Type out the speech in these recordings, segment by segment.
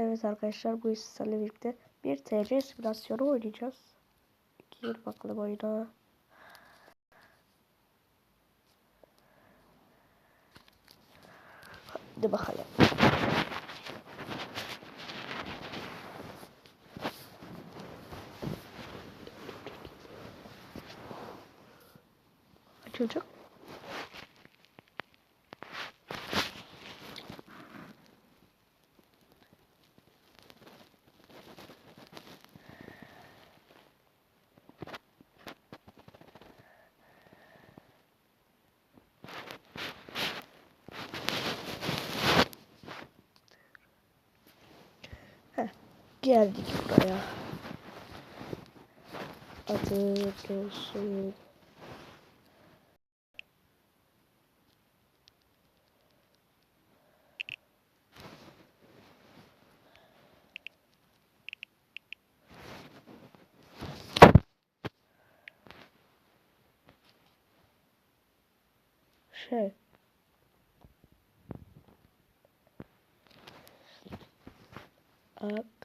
Evet arkadaşlar bu sizlerle birlikte bir TC simülasyonu oynayacağız. Gir bakalım oyuna. Hadi bakalım. Çocuk. Heh, geldik buraya. Adı olsun. Şey. Ak.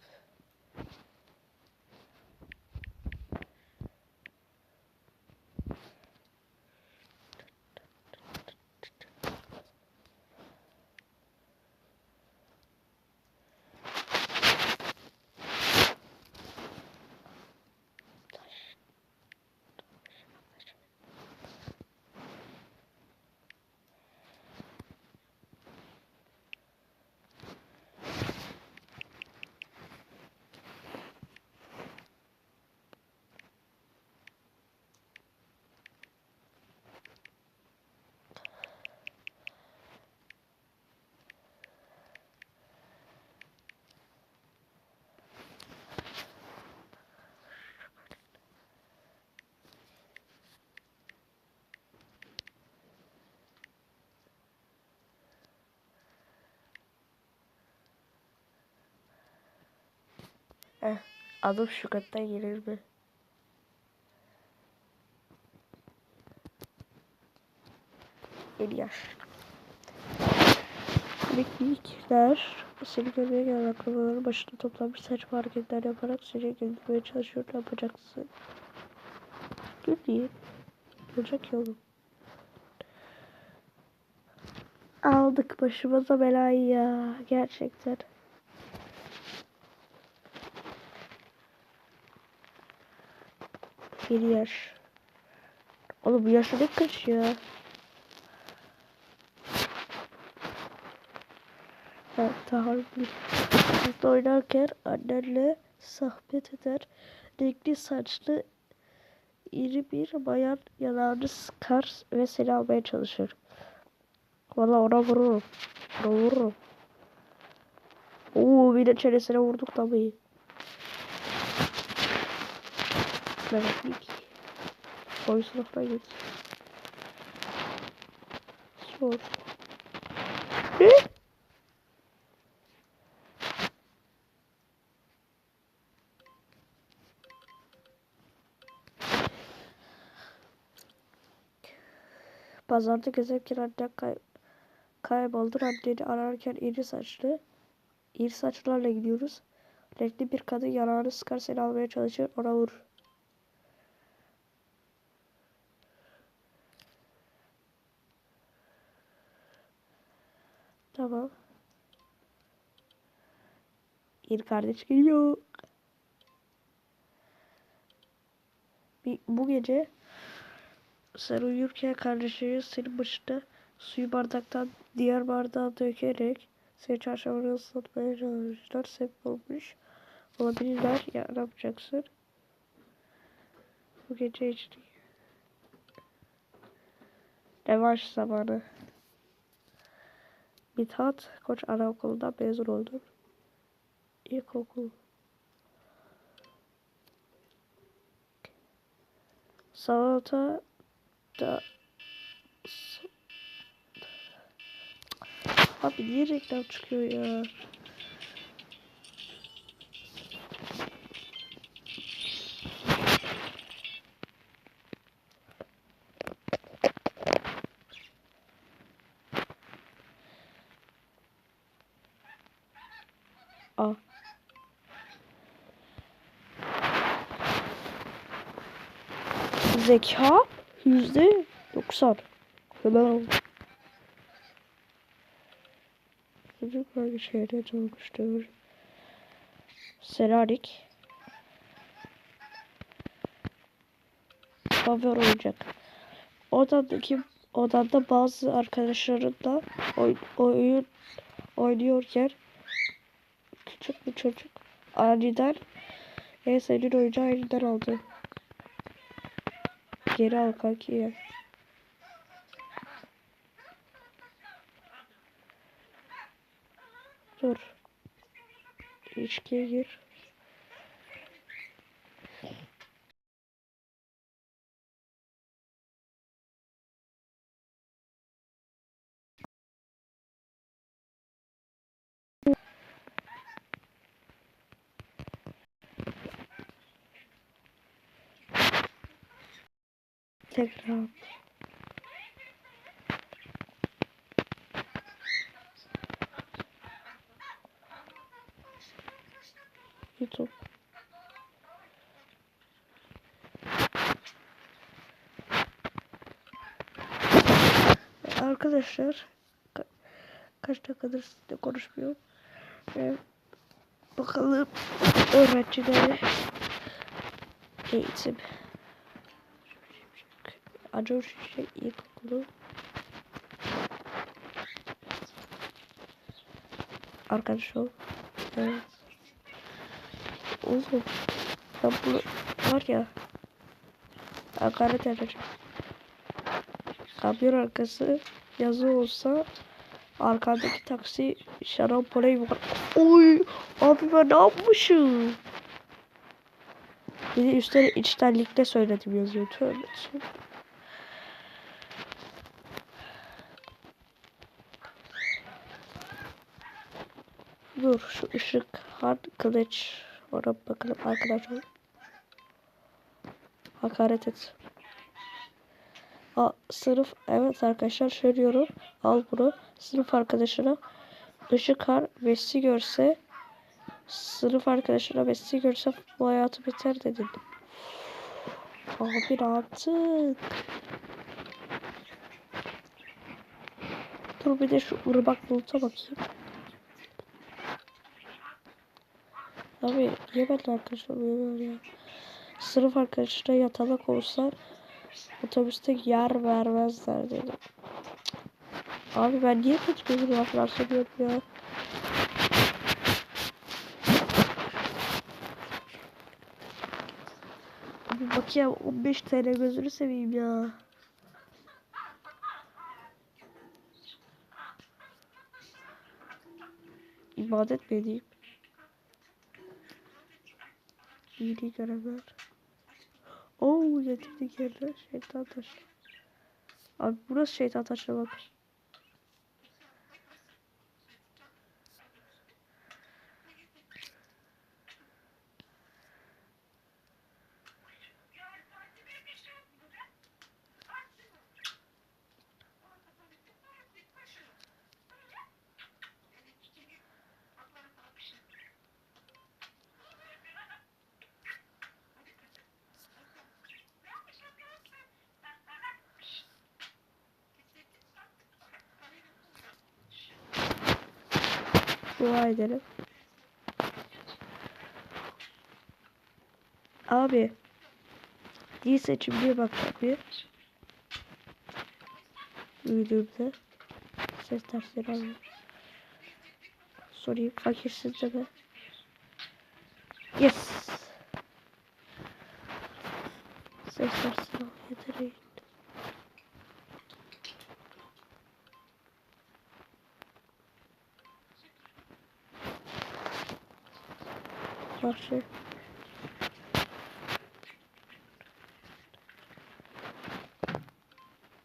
Eh, adım şu kattan gelir mi? İlyas. Beklilikler seni görmeye gelen akrabaların başında toplanmış saçma hareketler yaparak seni güldürmeye çalışıyor. Ne yapacaksın? Gül diye. Olacak yolum. Aldık başımıza belayı ya. Gerçekten. Bir yaş. Oğlum bu yaşta ne kaç ya? Evet, tahammül. Oynarken annenle sohbet eder. Renkli saçlı iri bir bayan yanağını sıkar ve seni almaya çalışır. Valla ona vururum. Ona vururum. Oo bir de çenesine vurduk da iyi. Mehmetlik. Oy sınıfına git. Sor. Ne? Pazarda gezerken annen kay kayboldu. Anneni ararken iri saçlı. İri saçlarla gidiyoruz. Renkli bir kadın yanağını sıkar seni almaya çalışır. Ona vur. Tamam. İri kardeş geliyor. Bir, bu gece sen uyurken kardeşlerin senin başında suyu bardaktan diğer bardağa dökerek seni çarşafını ıslatmaya çalışmışlar. Sebep olmuş olabilirler. Ya ne yapacaksın? Bu gece için revanş zamanı. Mithat Koç Anaokulu'ndan mezun oldum. İlkokul. Salata da Abi niye reklam çıkıyor ya? A. Zeka yüzde doksan. Helal. Çocuk hangi şehre doğmuştur? Serarik. Favori oyuncak. Odadaki odanda bazı arkadaşlarınla oy, oyun oynuyorken küçük bir çocuk aniden en senin oyuncağı elinden aldı. Geri al kanki ya. Dur. İlişkiye gir. Tekrar. YouTube. Arkadaşlar ka kaç dakikadır sizinle konuşmuyorum. Ee, bakalım öğrencilere eğitim. Acı şey ilkokulu. Arkadaş ol. Evet. Oğlum ben bunu var ya hakaret edeceğim. Kamyon arkası yazı olsa arkadaki taksi şarampole var. Oy abi ben ne yapmışım? Bir de üstüne içtenlikle söyledim yazıyor. Tövbe tövbe. Dur şu ışık hard kılıç. Ona bakalım arkadaşlar. Hakaret et. Aa, sınıf evet arkadaşlar söylüyorum. Al bunu. Sınıf arkadaşına ışık har Messi görse sınıf arkadaşına Messi görse bu hayatı biter dedim. Abi ne yaptık? Dur bir de şu ırmak buluta bakayım. Abi niye ben arkadaşlar uyumuyorum ya. Sınıf arkadaşına yatalak olsa otobüste yer vermezler dedi. Abi ben niye kötü gözüm laflar söylüyorum ya. Abi bakayım 15 TL gözünü seveyim ya. İbadet mi edeyim? İyiliği görevler. Oo getirdik yerine şeytan taşı. Abi burası şeytan taşı bak. Dua edelim. Abi. Dil seçimliğe bak bir. Büyüdüğümde. Ses dersleri alıyorum. Sorayım fakirsiz de mi? Yes. Ses dersleri al Karşı.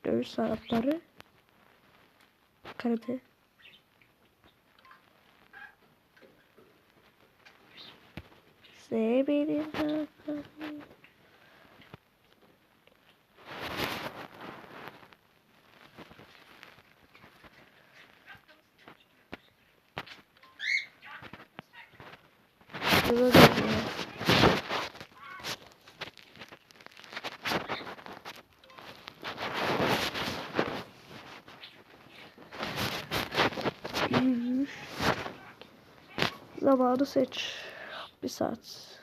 Dövüş sanatları. Karate. Sevmedim hakkımı. Zamanı seç. Bir saat.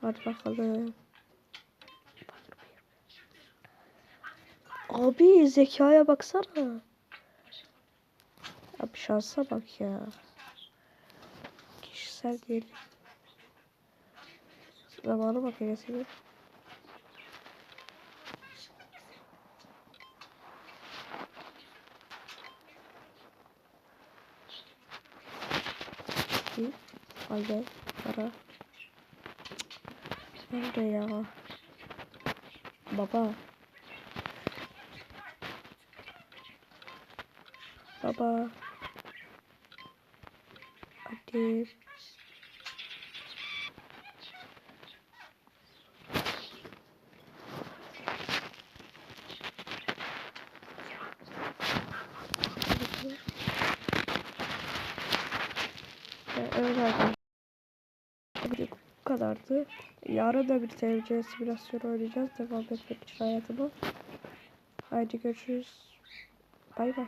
Hadi bakalım. Abi zekaya baksana. Abi şansa bak ya. Kişisel değil. Zamanı bak hele Bir. Haydi. Para. Nerede ya? Baba. Baba. Hadi. Evet arkadaşlar. Bu kadardı. Yarın da bir TVC simülasyonu oynayacağız. Devam etmek için hayatıma. Haydi görüşürüz. Bay bay.